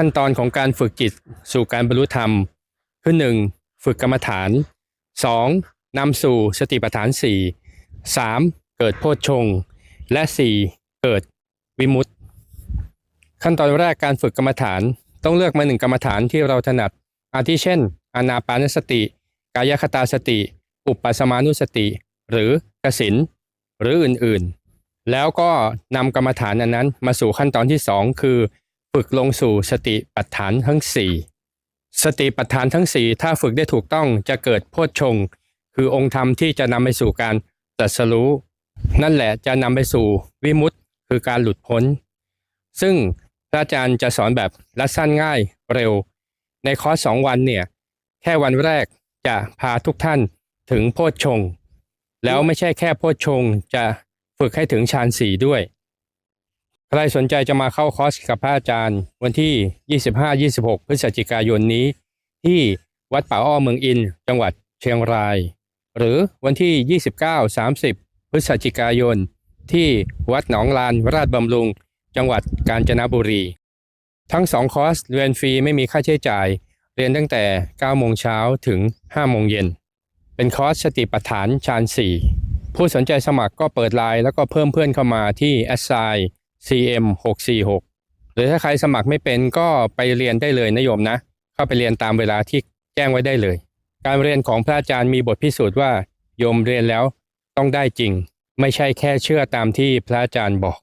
ขั้นตอนของการฝึกจิตสู่การบรรลุธรรม คือ 1. ฝึกกรรมฐาน 2. นำสู่สติปัฏฐาน 4 3. เกิดโพชฌงและ 4. เกิดวิมุตติ ขั้นตอนแรกการฝึกกรรมฐานต้องเลือกมาหนึ่งกรรมฐานที่เราถนัด อาทิเช่น อานาปานสติ กายคตาสติ อุปสมานุสติ หรือกสินหรืออื่นๆ แล้วก็นำกรรมฐานนนั้นมาสู่ขั้นตอนที่สองคือ ฝึกลงสู่สติปัฏฐานทั้งสี่สติปัฏฐานทั้งสี่ถ้าฝึกได้ถูกต้องจะเกิดโพชฌงค์คือองค์ธรรมที่จะนำไปสู่การตรัสรู้ นั่นแหละจะนำไปสู่วิมุตติคือการหลุดพ้น ซึ่งพระอาจารย์จะสอนแบบรัดสั้นง่ายเร็ว ในคอร์สสองวันเนี่ยแค่วันแรกจะพาทุกท่านถึงโพชฌงค์แล้วไม่ใช่แค่โพชฌงค์จะฝึกให้ถึงฌานสี่ด้วย รสนใจจะมาเข้าคอร์สกับพระอาจารย์ วันที่ 25-26 พฤศจิกายนนี้ ที่วัดป่าอ้อเมืองอิน จังหวัดเชียงราย หรือวันที่ 29-30 พฤศจิกายน ที่วัดหนองลานราชบำรุง จังหวัดกาญจนบุรี ทั้งสองคอร์สเรียนฟรีไม่มีค่าใช้จ่าย เรียนตั้งแต่ 9 โมงเช้าถึง 5 โมงเย็น เป็นคอร์สสติปัฏฐานฌาน 4 ผู้สนใจสมัครก็เปิดไลน์แล้วก็เพิ่มเพื่อนเข้ามาที่ s i cm 646หรือถ้าใครสมัครไม่เป็นก็ไปเรียนได้เลยนะโยมนะ เข้าไปเรียนตามเวลาที่แจ้งไว้ได้เลย การเรียนของพระอาจารย์มีบทพิสูจน์ว่าโยมเรียนแล้วต้องได้จริง ไม่ใช่แค่เชื่อตามที่พระอาจารย์บอก